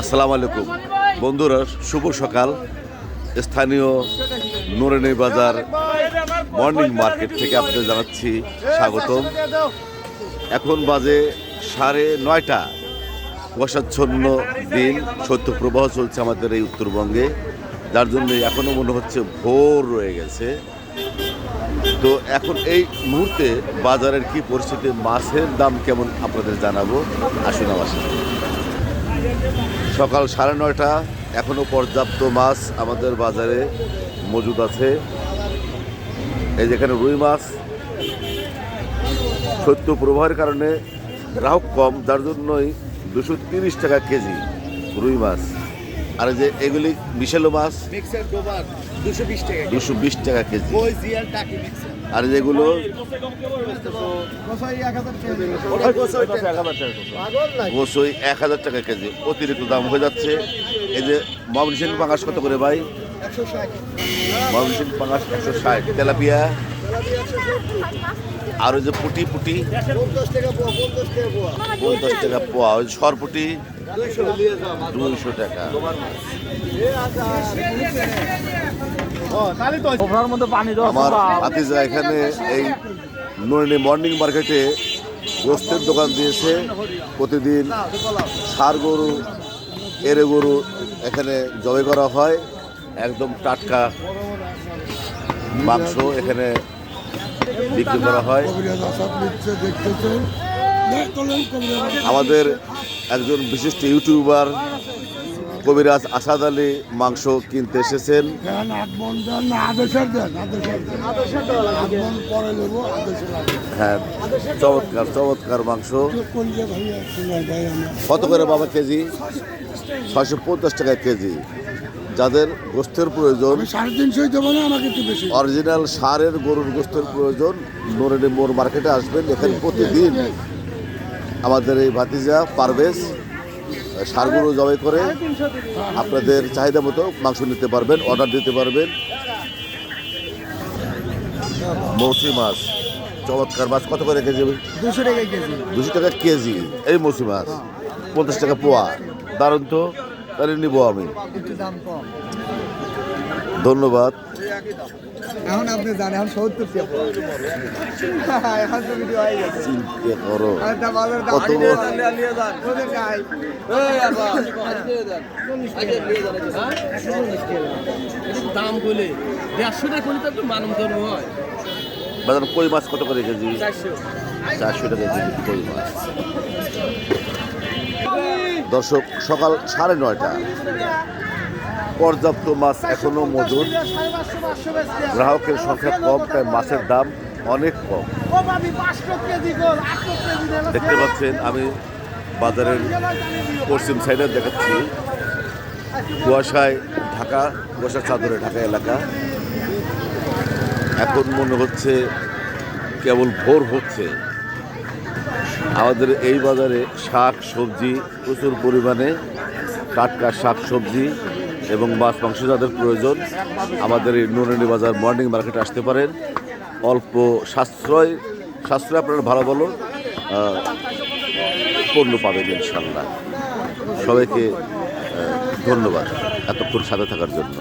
আসসালামু আলাইকুম। বন্ধুরা, শুভ সকাল। স্থানীয় নোরেনি বাজার মর্নিং মার্কেট থেকে আপনাদের জানাচ্ছি স্বাগতম। এখন বাজে সাড়ে নয়টা। কুয়াশাচ্ছন্ন দিন, শৈত্যপ্রবাহ চলছে আমাদের এই উত্তরবঙ্গে, যার জন্য এখনও মনে হচ্ছে ভোর রয়ে গেছে। তো এখন এই মুহূর্তে বাজারের কি পরিস্থিতি, মাছের দাম কেমন, আপনাদের জানাব। আসুন আমার সাথে। সকাল সাড়ে নয়টা এখনও পর্যাপ্ত মাছ আমাদের বাজারে মজুদ আছে। এই যেখানে রুই মাছ, সত্য প্রবাহের কারণে গ্রাহক কম, যার জন্যই দুশো তিরিশ টাকা কেজি রুই মাছ। আর যে এগুলি বিশালো মাছ? দুশো বিশ টাকা দুশো বিশ টাকা কেজি। আর যেগুলো? গোসই এক হাজার টাকা কেজি। অতিরিক্ত দাম হয়ে যাচ্ছে। এই যে ময়মনসিংহ পাঙাশ কত করে ভাই? ময়মনসিংহ পাঙাশ একশো ষাট। তেলাপিয়া? আর ওই যে পুটি পুটি। পঞ্চাশ টাকা পোয়া ওই সরপুটি। দুইশো দুইশো টাকা। আমার হাতিজা এখানে এই নরিনী মর্নিং মার্কেটে গোস্তের দোকান দিয়েছে। প্রতিদিন সার গরু এরে গরু এখানে জবে করা হয়। একদম টাটকা মাংস এখানে বিক্রি করা হয়। আমাদের একজন বিশিষ্ট ইউটিউবার কবিরাজ আসাদ আলী মাংস কিনতে এসেছেন। হ্যাঁ চমৎকার চমৎকার মাংস। কত করে বাবা কেজি? ছয়শো পঞ্চাশ টাকা কেজি। যাদের গোস্তের প্রয়োজন আমি সাড়ে তিনশোই দেবো না আমাকে একটু বেশি। অরিজিনাল সারের গরুর গোস্তের প্রয়োজন। নোরেডি মোর মার্কেটে আসবেন এখানে প্রতিদিন আমাদের এই ভাতিজা পারভেজ সারগুলো জবাই করে আপনাদের চাহিদা মতো মাংস নিতে পারবেন অর্ডার দিতে পারবেন। মৌসি মাছ চমৎকার মাছ। কত করে কেজি দুশো টাকা কেজি। দুশো টাকা কেজি। এই মৌসুমি মাছ পঞ্চাশ টাকা পোয়া। দারুণ তো। তাহলে নিব আমি। ধন্যবাদ। এখন আপনি জানেন এখন সত্তর টাকা। পোয়া। এখন তো ভিডিও হয়ে গেছে। চিন্তা করো। দাম কত বলে। দেড়শো টাকা করলে তো একটু মানব ধর্ম হয়। বাজার কই মাছ কত করে কেজি? চারশো। চারশো টাকা কেজি কই মাছ? দর্শক, সকাল সাড়ে নয়টা। পর্যাপ্ত মাছ এখনও মজুদ। গ্রাহকের সংখ্যা কম, তাই মাছের দাম অনেক কম। দেখতে পাচ্ছেন, আমি বাজারের পশ্চিম সাইডে দেখাচ্ছি। কুয়াশায় ঢাকা, কুয়াশার চাদরে ঢাকা এলাকা। এখন মনে হচ্ছে কেবল ভোর হচ্ছে। আমাদের এই বাজারে শাক, সবজি প্রচুর পরিমাণে, টাটকা শাক, সবজি এবং মাছ, মাংস যাদের প্রয়োজন, আমাদের এই নুরানি বাজার মর্নিং মার্কেটে আসতে পারেন। অল্প সাশ্রয় সাশ্রয় আপনারা ভালো ভালো পণ্য পাবেন ইনশাল্লাহ সবাইকে ধন্যবাদ এতক্ষণ সাথে থাকার জন্য।